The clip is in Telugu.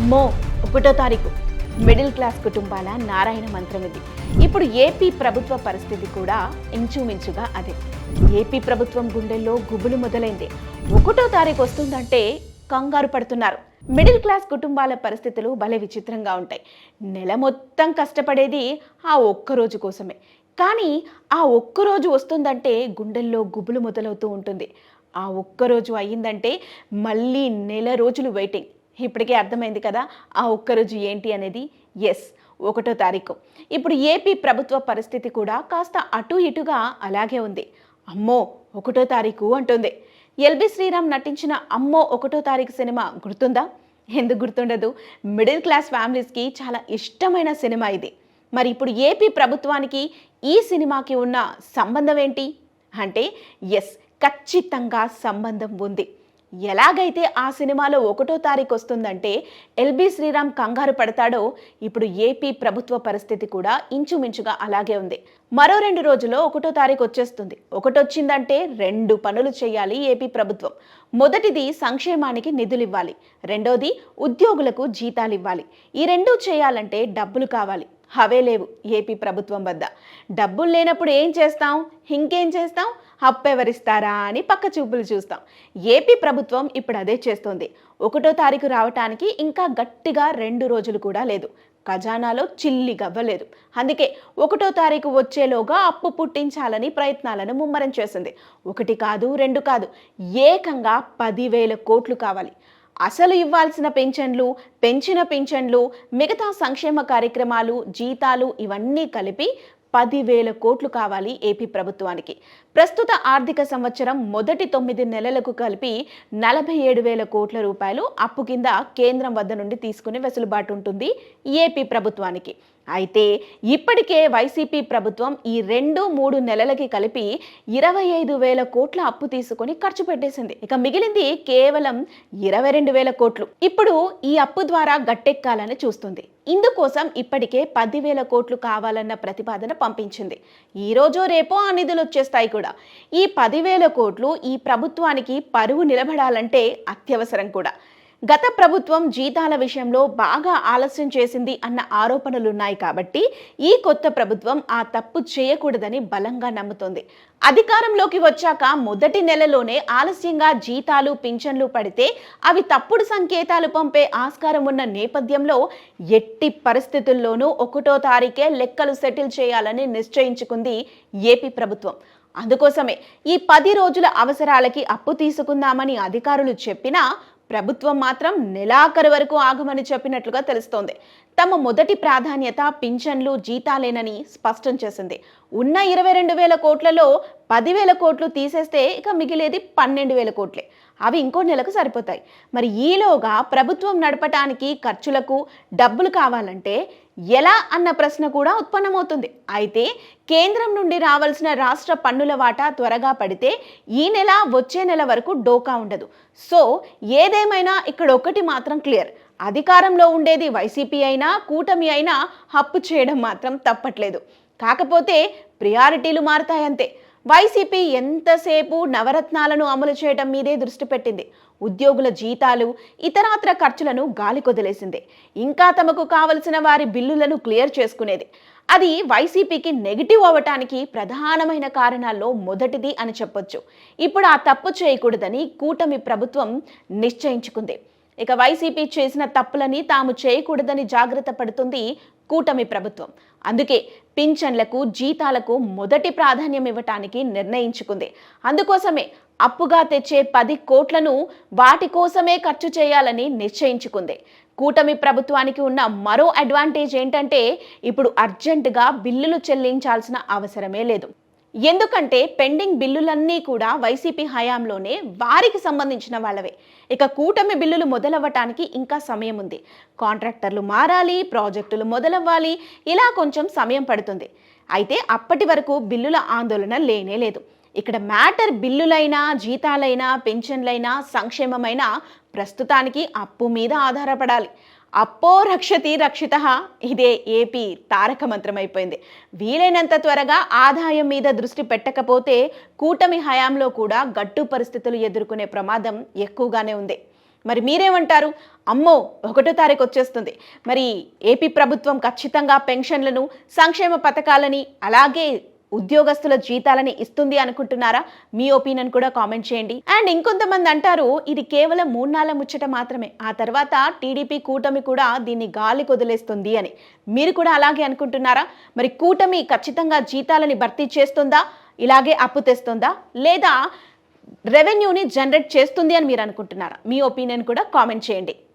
అమ్మో ఒకటో తారీఖు. మిడిల్ క్లాస్ కుటుంబాల నారాయణ మంత్రం ఇది. ఇప్పుడు ఏపీ ప్రభుత్వ పరిస్థితి కూడా ఇంచుమించుగా అదే. ఏపీ ప్రభుత్వం గుండెల్లో గుబులు మొదలైంది. ఒకటో తారీఖు వస్తుందంటే కంగారు పడుతున్నారు. మిడిల్ క్లాస్ కుటుంబాల పరిస్థితులు భలే విచిత్రంగా ఉంటాయి. నెల మొత్తం కష్టపడేది ఆ ఒక్క రోజు కోసమే. కానీ ఆ ఒక్కరోజు వస్తుందంటే గుండెల్లో గుబులు మొదలవుతూ ఉంటుంది. ఆ ఒక్కరోజు అయ్యిందంటే మళ్ళీ నెల రోజులు వెయిటింగ్ ఇప్పటికే అర్థమైంది కదా ఆ ఒక్కరోజు ఏంటి అనేది? ఎస్ ఒకటో తారీఖు. ఇప్పుడు ఏపీ ప్రభుత్వ పరిస్థితి కూడా కాస్త అటు ఇటుగా అలాగే ఉంది. అమ్మో ఒకటో తారీఖు అంటుంది. ఎల్బి శ్రీరామ్ నటించిన అమ్మో ఒకటో తారీఖు సినిమా గుర్తుందా? ఎందుకు గుర్తుండదు? మిడిల్ క్లాస్ ఫ్యామిలీస్కి చాలా ఇష్టమైన సినిమా ఇది. మరి ఇప్పుడు ఏపీ ప్రభుత్వానికి ఈ సినిమాకి ఉన్న సంబంధం ఏంటి? అంటే ఎస్ ఖచ్చితంగా సంబంధం ఉంది. ఎలాగైతే ఆ సినిమాలో ఒకటో తారీఖు వస్తుందంటే ఎల్బి శ్రీరామ్ కంగారు పడతాడో ఇప్పుడు ఏపీ ప్రభుత్వ పరిస్థితి కూడా ఇంచుమించుగా అలాగే ఉంది. మరో రెండు రోజుల్లో ఒకటో తారీఖు వచ్చేస్తుంది. ఒకటొచ్చిందంటే రెండు పనులు చేయాలి ఏపీ ప్రభుత్వం. మొదటిది సంక్షేమానికి నిధులు ఇవ్వాలి. రెండోది ఉద్యోగులకు జీతాలు ఇవ్వాలి. ఈ రెండూ చేయాలంటే డబ్బులు కావాలి. అవే లేవు ఏపీ ప్రభుత్వం వద్ద. డబ్బులు లేనప్పుడు ఏం చేస్తాం? ఇంకేం చేస్తాం? అప్పెవరిస్తారా అని పక్క చూపులు చూస్తాం. ఏపీ ప్రభుత్వం ఇప్పుడు అదే చేస్తోంది. ఒకటో తారీఖు రావటానికి ఇంకా గట్టిగా రెండు రోజులు కూడా లేదు. ఖజానాలో చిల్లి గవ్వలేదు. అందుకే ఒకటో తారీఖు వచ్చేలోగా అప్పు పుట్టించాలని ప్రయత్నాలను ముమ్మరం చేసింది. ఒకటి కాదు రెండు కాదు ఏకంగా పదివేల కోట్లు కావాలి. అసలు ఇవ్వాల్సిన పెన్షన్లు పెంచిన పెన్షన్లు మిగతా సంక్షేమ కార్యక్రమాలు జీతాలు ఇవన్నీ కలిపి పదివేల కోట్లు కావాలి ఏపీ ప్రభుత్వానికి. ప్రస్తుత ఆర్థిక సంవత్సరం మొదటి తొమ్మిది నెలలకు కలిపి నలభై ఏడు వేల కోట్ల రూపాయలు అప్పు కింద కేంద్రం వద్ద నుండి తీసుకునే వెసులుబాటు ఉంటుంది ఏపీ ప్రభుత్వానికి. అయితే ఇప్పటికే వైసీపీ ప్రభుత్వం ఈ రెండు మూడు నెలలకి కలిపి ఇరవై ఐదు వేల కోట్ల అప్పు తీసుకొని ఖర్చు పెట్టేసింది. ఇక మిగిలింది కేవలం ఇరవై రెండు వేల కోట్లు. ఇప్పుడు ఈ అప్పు ద్వారా గట్టెక్కాలని చూస్తుంది. ఇందుకోసం ఇప్పటికే పదివేల కోట్లు కావాలన్న ప్రతిపాదన పంపించింది. ఈరోజో రేపో ఆ నిధులు వచ్చేస్తాయి కూడా. ఈ పదివేల కోట్లు ఈ ప్రభుత్వానికి పరువు నిలబడాలంటే అత్యవసరం కూడా. గత ప్రభుత్వం జీతాల విషయంలో బాగా ఆలస్యం చేసింది అన్న ఆరోపణలున్నాయి కాబట్టి ఈ కొత్త ప్రభుత్వం ఆ తప్పు చేయకూడదని బలంగా నమ్ముతోంది. అధికారంలోకి వచ్చాక మొదటి నెలలోనే ఆలస్యంగా జీతాలు పింఛన్లు పడితే అవి తప్పుడు సంకేతాలు పంపే ఆస్కారం ఉన్న నేపథ్యంలో ఎట్టి పరిస్థితుల్లోనూ ఒకటో తారీఖే లెక్కలు సెటిల్ చేయాలని నిశ్చయించుకుంది ఏపీ ప్రభుత్వం. అందుకోసమే ఈ పది రోజుల అవసరాలకి అప్పు తీసుకుందామని అధికారులు చెప్పినా ప్రభుత్వం మాత్రం నెలాఖరు వరకు ఆగమని చెప్పినట్లుగా తెలుస్తోంది. తమ మొదటి ప్రాధాన్యత పింఛన్లు జీతాలేనని స్పష్టం చేసింది. ఉన్న ఇరవై రెండు వేల కోట్లలో పదివేల కోట్లు తీసేస్తే ఇక మిగిలేది పన్నెండు వేల కోట్లే. అవి ఇంకో నెలకు సరిపోతాయి. మరి ఈలోగా ప్రభుత్వం నడపటానికి ఖర్చులకు డబ్బులు కావాలంటే ఎలా అన్న ప్రశ్న కూడా ఉత్పన్నమవుతుంది. అయితే కేంద్రం నుండి రావాల్సిన రాష్ట్ర పన్నుల వాటా త్వరగా పడితే ఈ నెల వచ్చే నెల వరకు డోకా ఉండదు. సో ఏదేమైనా ఇక్కడ ఒకటి మాత్రం క్లియర్. అధికారంలో ఉండేది వైసీపీ అయినా కూటమి అయినా హప్పు చేయడం మాత్రం తప్పట్లేదు. కాకపోతే ప్రియారిటీలు మారుతాయంతే వైసీపీ ఎంతసేపు నవరత్నాలను అమలు చేయడం మీదే దృష్టి పెట్టింది. ఉద్యోగుల జీతాలు ఇతరాత్ర ఖర్చులను గాలి కొదిలేసింది. ఇంకా తమకు కావలసిన వారి బిల్లులను క్లియర్ చేసుకునేది. అది వైసీపీకి నెగిటివ్ అవ్వటానికి ప్రధానమైన కారణాల్లో మొదటిది అని చెప్పొచ్చు. ఇప్పుడు ఆ తప్పు చేయకూడదని కూటమి ప్రభుత్వం నిశ్చయించుకుంది. ఇక వైసీపీ చేసిన తప్పులని తాము చేయకూడదని జాగ్రత్త పడుతుంది కూటమి ప్రభుత్వం. అందుకే పింఛన్లకు జీతాలకు మొదటి ప్రాధాన్యం ఇవ్వటానికి నిర్ణయించుకుంది. అందుకోసమే అప్పుగా తెచ్చే పది కోట్లను వాటి కోసమే ఖర్చు చేయాలని నిశ్చయించుకుంది. కూటమి ప్రభుత్వానికి ఉన్న మరో అడ్వాంటేజ్ ఏంటంటే ఇప్పుడు అర్జెంటుగా బిల్లులు చెల్లించాల్సిన అవసరమే లేదు. ఎందుకంటే పెండింగ్ బిల్లులన్నీ కూడా వైసీపీ హయాంలోనే వారికి సంబంధించిన వాళ్ళవే. ఇక కూటమి బిల్లులు మొదలవ్వటానికి ఇంకా సమయం ఉంది. కాంట్రాక్టర్లు మారాలి ప్రాజెక్టులు మొదలవ్వాలి ఇలా కొంచెం సమయం పడుతుంది. అయితే అప్పటి వరకు బిల్లుల ఆందోళన లేనే లేదు. ఇక్కడ మ్యాటర్ బిల్లులైనా జీతాలైనా పెన్షన్లైనా సంక్షేమమైనా ప్రస్తుతానికి అప్పు మీద ఆధారపడాలి. అప్పో రక్షతి రక్షిత. ఇదే ఏపీ తారక మంత్రమైపోయింది. అయిపోయింది వీలైనంత త్వరగా ఆదాయం మీద దృష్టి పెట్టకపోతే కూటమి హయాంలో కూడా గట్టు పరిస్థితులు ఎదుర్కొనే ప్రమాదం ఎక్కువగానే ఉంది. మరి మీరేమంటారు? అమ్మో ఒకటో తారీఖు వచ్చేస్తుంది. మరి ఏపీ ప్రభుత్వం ఖచ్చితంగా పెన్షన్లను సంక్షేమ పథకాలని అలాగే ఉద్యోగస్తుల జీతాలని ఇస్తుంది అనుకుంటున్నారా? మీ ఒపీనియన్ కూడా కామెంట్ చేయండి. అండ్ ఇంకొంతమంది అంటారు ఇది కేవలం మూడు నాళ్ళ ముచ్చట మాత్రమే. ఆ తర్వాత టీడీపీ కూటమి కూడా దీన్ని గాలి కొదిలేస్తుంది అని. మీరు కూడా అలాగే అనుకుంటున్నారా? మరి కూటమి ఖచ్చితంగా జీతాలని భర్తీ చేస్తుందా? ఇలాగే అప్పు తెస్తుందా? లేదా రెవెన్యూని జనరేట్ చేస్తుంది అని మీరు అనుకుంటున్నారా? మీ ఒపీనియన్ కూడా కామెంట్ చేయండి.